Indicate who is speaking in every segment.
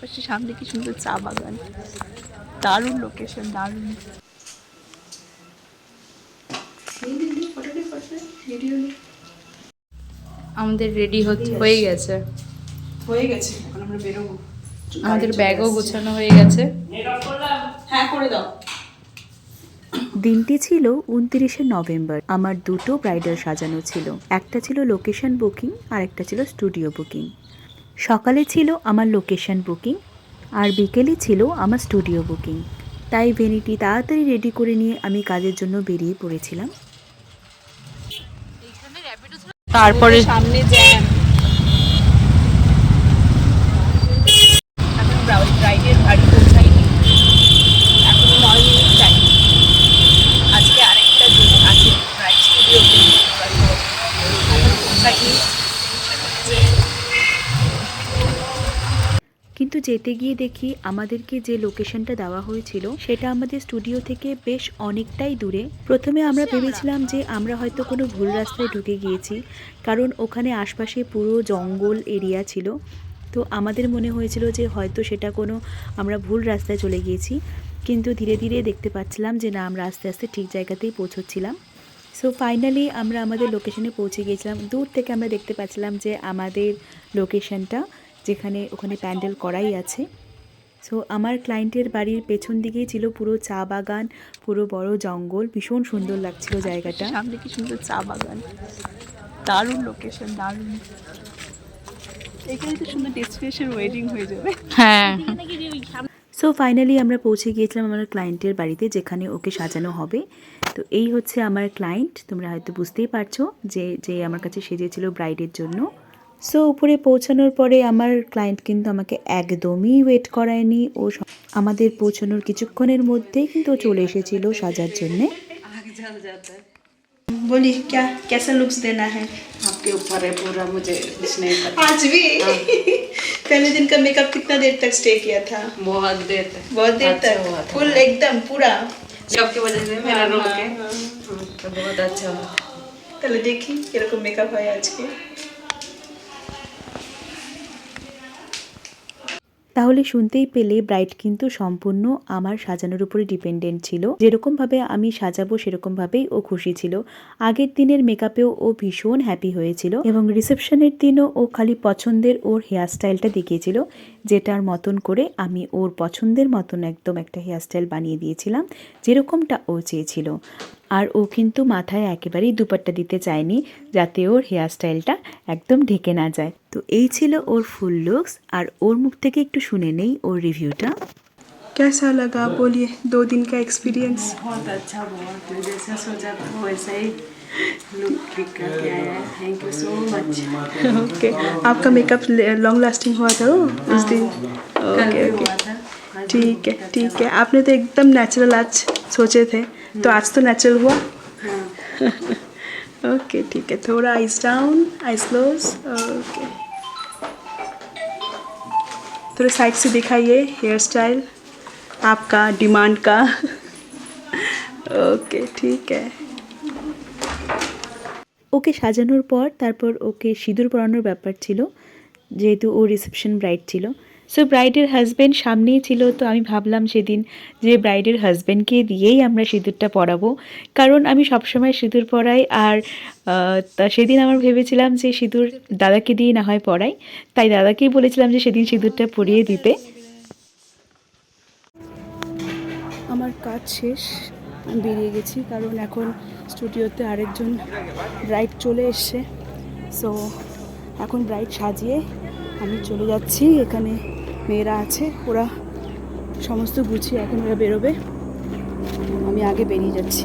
Speaker 1: আশপাশে সামনে কি সুন্দর চা বাগান। দারুণ লোকেশন দারুণ।
Speaker 2: আমাদের রেডি হচ্ছে হয়ে গেছে।
Speaker 1: হয়ে গেছে এখন আমরা বেরোবো।
Speaker 2: আমাদের ব্যাগও গোছানো হয়ে গেছে।
Speaker 1: হ্যাঁ করে দাও।
Speaker 3: দিনটি ছিল উনত্রিশে নভেম্বর। আমার দুটো ব্রাইডাল সাজানো ছিল। একটা ছিল লোকেশন বুকিং আর একটা ছিল স্টুডিও বুকিং সকালে ছিল আমার লোকেশন বুকিং আর বিকেলে ছিল আমার স্টুডিও বুকিং তাই ভেনিটি তাড়াতাড়ি রেডি করে নিয়ে আমি কাজের জন্য বেরিয়ে পড়েছিলাম।
Speaker 2: তারপরে
Speaker 1: সামনে জ্যাম এখন নয় আজকে আরেকটা আছে। স্টুডিও এখন পৌঁছাইনি
Speaker 3: কিন্তু যেতে গিয়ে দেখি আমাদেরকে যে লোকেশনটা দেওয়া হয়েছিল সেটা আমাদের স্টুডিও থেকে বেশ অনেকটাই দূরে। প্রথমে আমরা ভেবেছিলাম যে আমরা হয়তো কোনো ভুল রাস্তায় ঢুকে গিয়েছি কারণ ওখানে আশপাশে পুরো জঙ্গল এরিয়া ছিল। তো আমাদের মনে হয়েছিল যে হয়তো সেটা কোনো আমরা ভুল রাস্তায় চলে গিয়েছি কিন্তু ধীরে ধীরে দেখতে পাচ্ছিলাম যে না আমরা আস্তে আস্তে ঠিক জায়গাতেই পৌঁছচ্ছিলাম। সো ফাইনালি আমরা আমাদের লোকেশনে পৌঁছে গিয়েছিলাম। দূর থেকে আমরা দেখতে পাচ্ছিলাম যে আমাদের লোকেশনটা যেখানে ওখানে প্যান্ডেল করাই আছে। সো আমার ক্লায়েন্টের বাড়ির পেছন দিকেই ছিল পুরো চা বাগান পুরো বড় জঙ্গল। ভীষণ সুন্দর লাগছিল জায়গাটা।
Speaker 1: সামনে কি সুন্দর চা বাগান? দারুণ লোকেশন দারুণ। এখানে তো সুন্দর ডেস্টিনেশন ওয়েডিং হয়ে যাবে।
Speaker 2: হ্যাঁ।
Speaker 3: সো ফাইনালি আমরা পৌঁছে গিয়েছিলাম আমার ক্লায়েন্টের বাড়িতে যেখানে ওকে সাজানো হবে। তো এই হচ্ছে আমার ক্লায়েন্ট তোমরা হয়তো বুঝতেই পারছ যে যে আমার কাছে সেজেছিল ব্রাইডের জন্য। সো উপরে পৌঁছানোর পরে আমার ক্লায়েন্ট কিন্তু আমাকে একদমই ওয়েট করায়নি ও স- আমাদের পৌঁছানোর কিছুক্ষণের মধ্যেই কিন্তু ও চলে এসেছিল সাজার জন্যে
Speaker 1: बोली क्या कैसा लुक्स देना है
Speaker 4: आपके ऊपर है पूरा मुझे कुछ नहीं पता
Speaker 1: आज भी पहले दिन का मेकअप कितना देर तक स्टे किया था
Speaker 4: बहुत देर तक
Speaker 1: बहुत देर
Speaker 4: अच्छा हुआ
Speaker 1: तक
Speaker 4: था
Speaker 1: फुल एकदम पूरा
Speaker 4: जॉब की वजह से मेरा
Speaker 1: हाँ,
Speaker 4: रोक
Speaker 1: हाँ,
Speaker 4: के
Speaker 1: हाँ।
Speaker 4: हाँ, तो बहुत अच्छा हुआ था
Speaker 1: তাহলে দেখি কিরকম মেকআপ হয় আজকে
Speaker 3: তাহলে শুনতেই পেলে ব্রাইড কিন্তু সম্পূর্ণ আমার সাজানোর উপরে ডিপেন্ডেন্ট ছিল। যেরকমভাবে আমি সাজাবো সেরকমভাবেই ও খুশি ছিল। আগের দিনের মেকআপেও ও ভীষণ হ্যাপি হয়েছিল এবং রিসেপশনের দিনও ও খালি পছন্দের ওর হেয়ার স্টাইলটা দেখিয়েছিল, যেটার মতন করে আমি ওর পছন্দের মতন একদম একটা হেয়ার স্টাইল বানিয়ে দিয়েছিলাম, যেরকমটা ও চেয়েছিল। আর ও কিন্তু মাথায় একেবারেই দুপাট্টা দিতে চায়নি যাতে ওর হেয়ার স্টাইলটা একদম ঢেকে না যায় তো এই ছিল ওর ফুল লুকস আর ওর মুখ থেকে একটু শুনে নেই ওর রিভিউটা
Speaker 1: कैसा लगा आप बोलिए दो दिन का एक्सपीरियंस
Speaker 4: बहुत अच्छा बहुत मैं जैसा सोचा था वैसा ही लुक ठीक करके आया है thank you so much
Speaker 1: okay आपका मेकअप लॉन्ग लास्टिंग हुआ था वो उस दिन
Speaker 4: कल
Speaker 1: ओके
Speaker 4: भी
Speaker 1: ओके
Speaker 4: हुआ था आज भी
Speaker 1: ठीक है
Speaker 4: बहुत
Speaker 1: ठीक
Speaker 4: अच्छा
Speaker 1: है आपने तो एकदम नेचुरल आज सोचे थे तो आज तो नेचुरल हुआ
Speaker 4: हुआ। हाँ
Speaker 1: ओके ठीक है थोड़ा eyes down eyes close okay थोड़ा साइड से दिखाइए हेयर स्टाइल आपका डिमांड का ओके ठीक है
Speaker 3: ওকে সাজানোর পর তারপর ওকে সিঁদুর পরানোর ব্যাপার ছিল যেহেতু ও রিসেপশন ব্রাইড ছিল সো ব্রাইডের হাজব্যান্ড সামনেই ছিল, তো আমি ভাবলাম সেদিন যে ব্রাইডের হাজব্যান্ডকে দিয়েই আমরা সিঁদুরটা পরাবো। কারণ আমি সবসময় সিঁদুর পরাই আর সেদিন আমার ভেবেছিলাম যে সিঁদুর দাদাকে দিয়ে না হয় পরাই। তাই দাদাকেই বলেছিলাম যে সেদিন সিঁদুরটা পরিয়ে দিতে।
Speaker 1: আমার কাজ শেষ বেরিয়ে গেছি, কারণ এখন স্টুডিওতে আরেকজন ব্রাইড চলে এসছে। সো এখন ব্রাইড সাজিয়ে আমি চলে যাচ্ছি, এখানে মেয়েরা আছে, ওরা সমস্ত গুছিয়ে এখন ওরা বেরোবে। আমি আগে বেরিয়ে যাচ্ছি।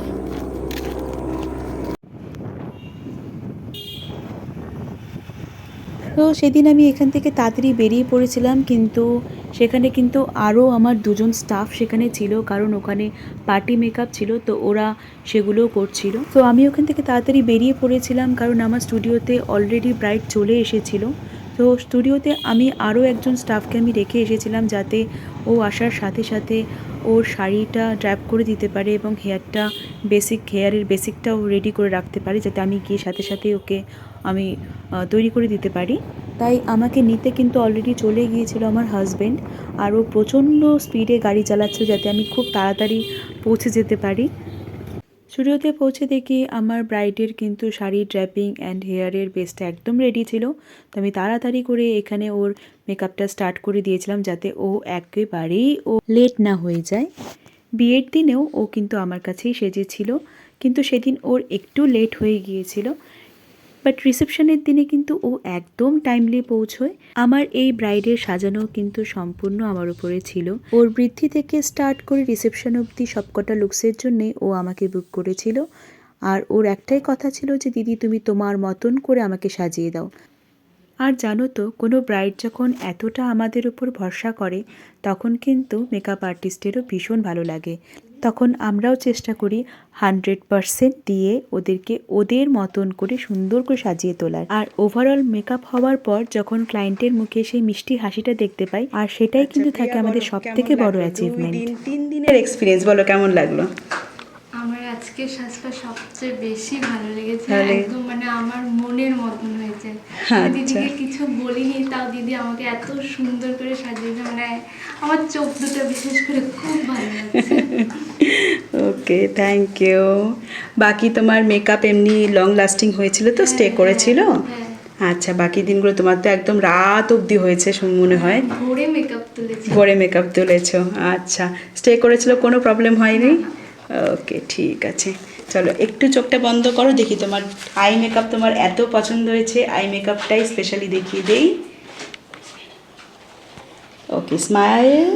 Speaker 3: তো সেদিন আমি এখান থেকে তাড়াতাড়ি বেরিয়ে পড়েছিলাম, কিন্তু সেখানে কিন্তু আরও আমার দুজন স্টাফ সেখানে ছিল, কারণ ওখানে পার্টি মেকআপ ছিল, তো ওরা সেগুলোও করছিল। তো আমি ওখান থেকে তাড়াতাড়ি বেরিয়ে পড়েছিলাম, কারণ আমার স্টুডিওতে অলরেডি ব্রাইড চলে এসেছিল। তো স্টুডিওতে আমি আরও একজন স্টাফকে আমি রেখে এসেছিলাম যাতে ও আসার সাথে সাথে ওর শাড়িটা ড্র্যাপ করে দিতে পারে এবং হেয়ারটা বেসিক হেয়ারের বেসিকটাও রেডি করে রাখতে পারে যাতে আমি গিয়ে সাথে সাথে ওকে আমি তৈরি করে দিতে পারি। তাই আমাকে নিতে কিন্তু অলরেডি চলে গিয়েছিল আমার হাজব্যান্ড আর ও প্রচণ্ড স্পিডে গাড়ি চালাচ্ছিল যাতে আমি খুব তাড়াতাড়ি পৌঁছে যেতে পারি। স্টুডিওতে পৌঁছে দেখি আমার ব্রাইডের কিন্তু শাড়ি ড্র্যাপিং অ্যান্ড হেয়ারের বেসটা একদম রেডি ছিল। তো আমি তাড়াতাড়ি করে এখানে ওর মেকআপটা স্টার্ট করে দিয়েছিলাম যাতে ও একেবারেই ও লেট না হয়ে যায়। বিয়ের দিনেও ও কিন্তু আমার কাছেই সেজেছিল। কিন্তু সেদিন ওর একটু লেট হয়ে গিয়েছিল। বাট রিসেপশনের দিনে কিন্তু ও একদম টাইমলি পৌঁছয়। আমার এই ব্রাইডের সাজানো কিন্তু সম্পূর্ণ আমার উপরে ছিল। ওর বৃদ্ধি থেকে স্টার্ট করে রিসেপশন অবধি সবকটা লুকসের জন্যে ও আমাকে বুক করেছিল। আর ওর একটাই কথা ছিল যে, দিদি, তুমি তোমার মতন করে আমাকে সাজিয়ে দাও। আর জানো তো, কোনো ব্রাইড যখন এতটা আমাদের উপর ভরসা করে, তখন কিন্তু মেকআপ আর্টিস্টেরও ভীষণ ভালো লাগে। তখন আমরাও চেষ্টা করি হান্ড্রেড পারসেন্ট দিয়ে ওদেরকে ওদের মতন করে সুন্দর করে সাজিয়ে তোলার। আর ওভারঅল মেকআপ হওয়ার পর যখন ক্লায়েন্টের মুখে সেই মিষ্টি হাসিটা দেখতে পাই আর সেটাই কিন্তু থাকে আমাদের সব থেকে বড় অ্যাচিভমেন্ট
Speaker 1: তিন দিনের এক্সপিরিয়েন্স বলো কেমন লাগল?
Speaker 2: আমার আজকে সাজটা সবচেয়ে বেশি ভালো লেগেছে একদম মানে আমার মনের মতন হয়েছে।
Speaker 1: আচ্ছা।
Speaker 2: দিদিকে কিছু বলিনি তাও দিদি আমাকে এত সুন্দর করে সাজিয়েছে মানে আমার চোখ দুটো বিশেষ করে খুব ভালো লাগছে।
Speaker 1: ওকে থ্যাংক ইউ বাকি তোমার মেকআপ এমনি লং লাস্টিং হয়েছিল তো স্টে করেছিল?
Speaker 2: হ্যাঁ
Speaker 1: আচ্ছা বাকি দিনগুলো তোমার তো একদম রাত অবধি হয়েছে মনে হয়।
Speaker 2: ভোরে মেকআপ তুলেছি।
Speaker 1: ভোরে মেকআপ তুলেছো আচ্ছা। স্টে করেছিল কোনো প্রবলেম হয়নি? ওকে ঠিক আছে। চলো একটু চোখটা বন্ধ করো দেখি তোমার আই মেকআপ তোমার এত পছন্দ হয়েছে আই মেকআপটাই স্পেশালি দেখিয়ে দেই। ওকে স্মাইল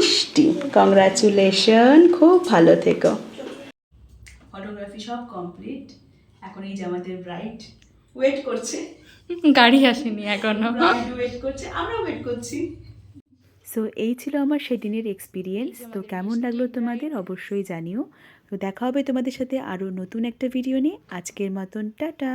Speaker 1: মিষ্টি। কংগ্রাচুলেশন খুব ভালো থেকো। ফটোগ্রাফি সব কমপ্লিট এখন এই যে আমাদের ব্রাইট ওয়েট করছে।
Speaker 2: গাড়ি আসেনি
Speaker 1: এখনও। ওয়েট করছে আমরা ওয়েট করছি।
Speaker 3: সো এই ছিল আমার সেদিনের এক্সপিরিয়েন্স তো কেমন লাগল তোমাদের? অবশ্যই জানিও। তো দেখা হবে তোমাদের সাথে আরও নতুন একটা ভিডিও নিয়ে। আজকের মতন টাটা।